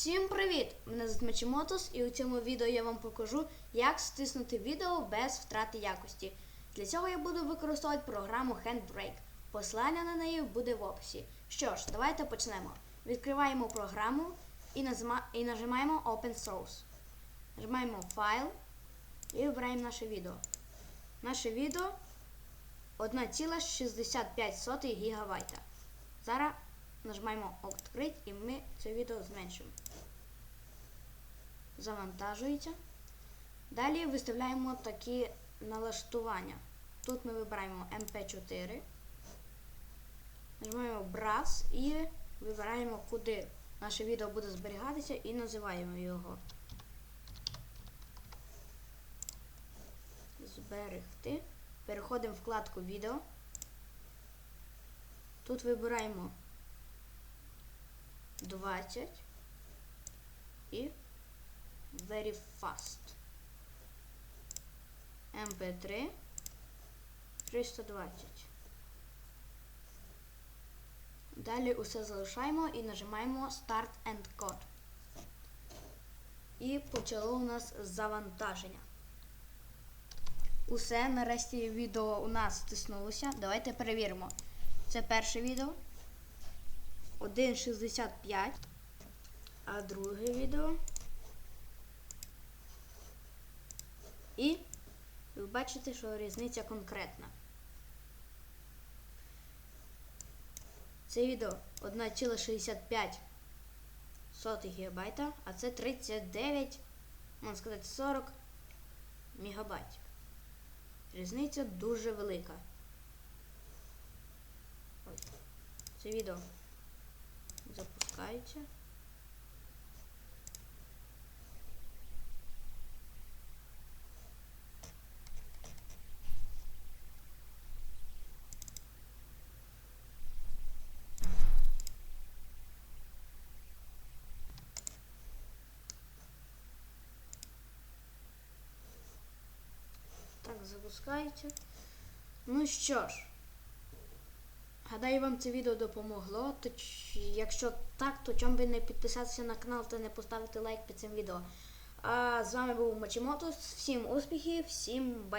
Всім привіт! Мене звуть Мачімотос і у цьому відео я вам покажу, як стиснути відео без втрати якості. Для цього я буду використовувати програму Handbrake. Посилання на неї буде в описі. Що ж, давайте почнемо. Відкриваємо програму і, назма... і нажимаємо Open Source. Нажимаємо Файл і вибираємо наше відео. Наше відео 1,65 ГБ. Зараз нажимаємо Відкрити і ми це відео зменшимо. Завантажується. Далі виставляємо такі налаштування. Тут ми вибираємо MP4, нажимаємо Browse і вибираємо, куди наше відео буде зберігатися і називаємо його. Зберегти. Переходимо в вкладку відео. Тут вибираємо 20 і Very Fast. MP3 320. Далі усе залишаємо і нажимаємо Start and Code. І почало у нас завантаження. Усе, нарешті відео у нас стиснулося. Давайте перевіримо. Це перше відео. 1,65. А друге відео. І ви бачите, що різниця конкретна. Це відео 1,65 ГБ, а це 39, можна сказати, 40 МБ. Різниця дуже велика. Ось. Це відео запускається. Так, запускається. Ну що ж. Гадаю, вам це відео допомогло. То, якщо так, то чому би не підписатися на канал та не поставити лайк під цим відео. А з вами був Мачімотос. Всім успіхів, всім бай.